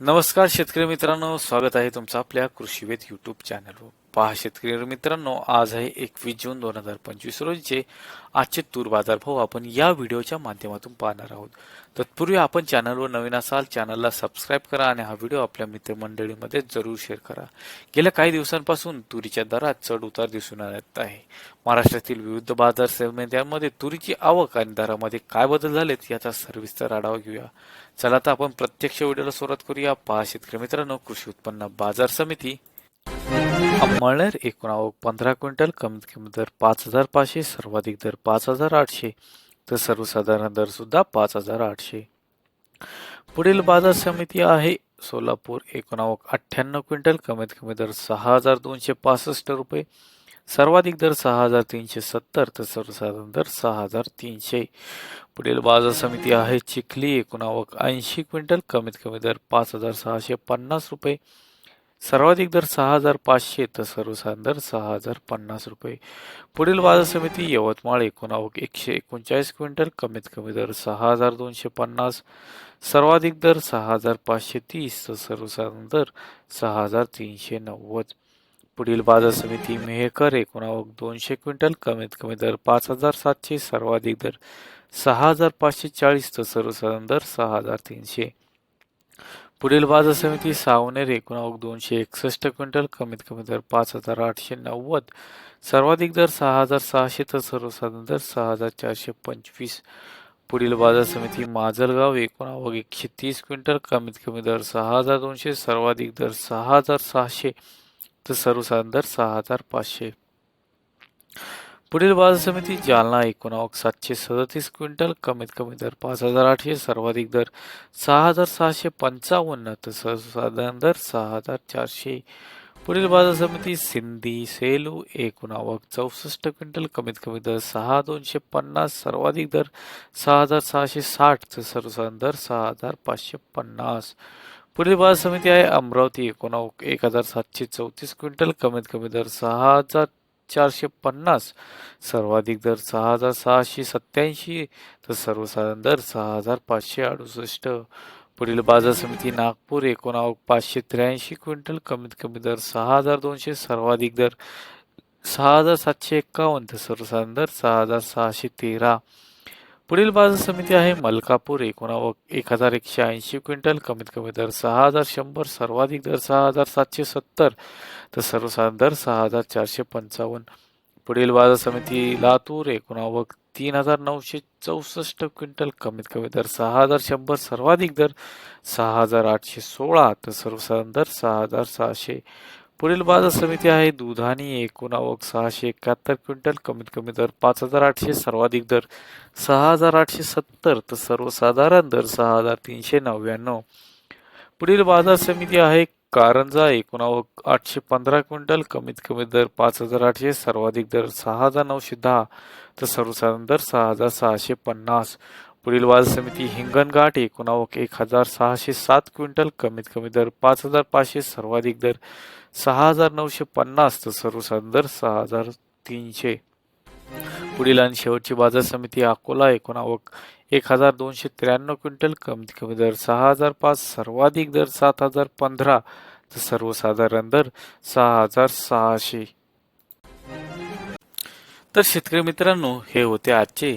नमस्कार शेतकरी मित्रांनो. स्वागत आहे तुमचं आपल्या कृषीवेद युट्यूब चॅनलवर पहा शेतकरी मित्रांनो आज आहे एकवीस जून दोन हजार पंचवीस रोजीचे आजचे तूर बाजार भाव आपण या व्हिडिओच्या माध्यमातून पाहणार आहोत. तत्पूर्वी आपण चॅनलवर नवीन असाल चॅनलला सबस्क्राईब करा आणि हा व्हिडिओ आपल्या मित्रमंडळीमध्ये जरूर शेअर करा. गेल्या काही दिवसांपासून तुरीच्या दरात चढ उतार दिसून येत आहे. महाराष्ट्रातील विविध बाजार समित्यांमध्ये तुरीची आवक आणि दरामध्ये काय बदल झालेत याचा सविस्तर आढावा घेऊया. चला तर आपण प्रत्यक्ष व्हिडिओला सुरुवात करूया. पहा शेतकरी मित्रांनो कृषी उत्पन्न बाजार समिती. अंमळनेर एकूण आवक पंधरा क्विंटल कमीत कमी दर पाच हजार पाचशे सर्वाधिक दर पाच हजार आठशे तर सर्वसाधारण दर सुद्धा पाच हजार आठशे. पुढील बाजार समिती आहे सोलापूर एकूण आवक अठ्ठ्याण्णव क्विंटल कमीत कमी दर सहा हजार दोनशे पासष्ट रुपये सर्वाधिक दर सहा हजार तीनशे सत्तर तर सर्वसाधारण दर सहा हजार तीनशे. पुढील बाजार समिती आहे चिखली एकूण आवक ऐंशी क्विंटल कमीत कमी दर पाच हजार सहाशे पन्नास रुपये सर्वाधिक दर सहा हजार पाचशे तर सर्वसाधारण दर सहा हजार पन्नास रुपये. पुढील बाजार समिती यवतमाळ एकूणावक एकशे एकोणचाळीस क्विंटल कमीत कमी दर सहा हजार दोनशे पन्नास सर्वाधिक दर सहा हजार पाचशे तीस तर सर्वसाधारण दर सहा हजार तीनशे नव्वद. पुढील बाजार समिती मेहकर एकूणावक दोनशे क्विंटल कमीत कमी दर पाच हजार सातशे सर्वाधिक दर सहा हजार पाचशे चाळीस तर सर्वसाधारण दर सहा हजार तीनशे. पुढील बाजार समिती सावनेर एकूणावक दोनशे एकसष्ट क्विंटल कमीत कमी दर पाच हजार आठशे नव्वद सर्वाधिक दर सहा हजार सहाशे तर सर्वसाधारण दर सहा हजार चारशे पंचवीस. पुढील बाजार समिती माजलगाव एकूण आवक एकशे तीस क्विंटल कमीत कमी दर सहा हजार दोनशे सर्वाधिक दर सहा हजार सहाशे तर सर्वसाधारण दर सहा हजार पाचशे. पुढील बाजार समिती जालना एकूण आवक सातशे सदतीस क्विंटल कमीत कमी दर पाच हजार आठशे सर्वाधिक दर सहा हजार सहाशे पंचावन्न तर सर्वसाधारण दर सहा हजार चारशे. पुढील बाजार समिती सिंधी सेलू एकूण आवक चौसष्ट क्विंटल कमीत कमी दर सहा दोनशे पन्नास सर्वाधिक दर सहा हजार सहाशे साठ तर सर्वसाधारण दर सहा हजार पाचशे पन्नास. पुढील बाजार समिती आहे अमरावती एकूण आवक एक हजार सातशे चौतीस क्विंटल कमीत कमी दर सहा हजार चारशे पन्नास सर्वाधिक दर सहा हजार सहाशे सत्याऐंशी तर सर्वसाधारण दर सहा हजार पाचशे अडुसष्ट. पुढील बाजार समिती नागपूर एकोणाव पाचशे त्र्याऐंशी क्विंटल कमीत कमी दर सहा हजार दोनशे सर्वाधिक दर सहा हजार सातशे एक्कावन्न तर सर्वसाधारण दर सहा हजार सहाशे तेरा. पुढील बाजार समिती आहे मलकापूर. एकूण एक हजार एकशे ऐंशी क्विंटल कमीत कमी दर सहा हजार शंभर सर्वाधिक दर सहा हजार सातशे सत्तर. तर सर्वसाधारण दर सहा हजार चारशे पंचावन्न. पुढील बाजार समिती लातूर एकूण तीन हजार नऊशे चौसष्ट क्विंटल कमीत कमी दर सहा हजार शंभर सर्वाधिक दर सहा हजार आठशे सोळा. तर सर्वसाधारण दर सहा हजार सहाशे पुढील बाजार समिती आहे. दुधानी एकूण आवक सहाशे एकाहत्तर क्विंटल कमीत कमी दर पाच हजार आठशे सर्वाधिक दर सहा हजार आठशे सत्तर तर सर्वसाधारण दर सहा हजार तीनशे नव्याण्णव. पुढील बाजार समिती आहे. कारंजा एकूण आवक आठशे पंधरा क्विंटल कमीत कमी दर पाच हजार आठशे सर्वाधिक दर सहा हजार नऊशे दहा तर सर्वसाधारण दर सहा हजार सहाशे पन्नास. पुढील बाजार समिती हिंगणघाट एकूणावक एक हजार सहाशे सात क्विंटल कमीत कमी दर पाच हजार पाचशे सर्वाधिक दर सहा हजार नऊशे पन्नास तर सर्वसाधारण दर सहा हजार तीनशे. पुढील आणि शेवटची बाजार समिती अकोला एकूण एक हजार दोनशे त्र्याण्णव क्विंटल कमीत कमी दर सहा हजार पाच सर्वाधिक दर सात हजार पंधरा तर सर्वसाधारण दर सहा हजार सहाशे. तर शेतकरी मित्रांनो हे होते आजचे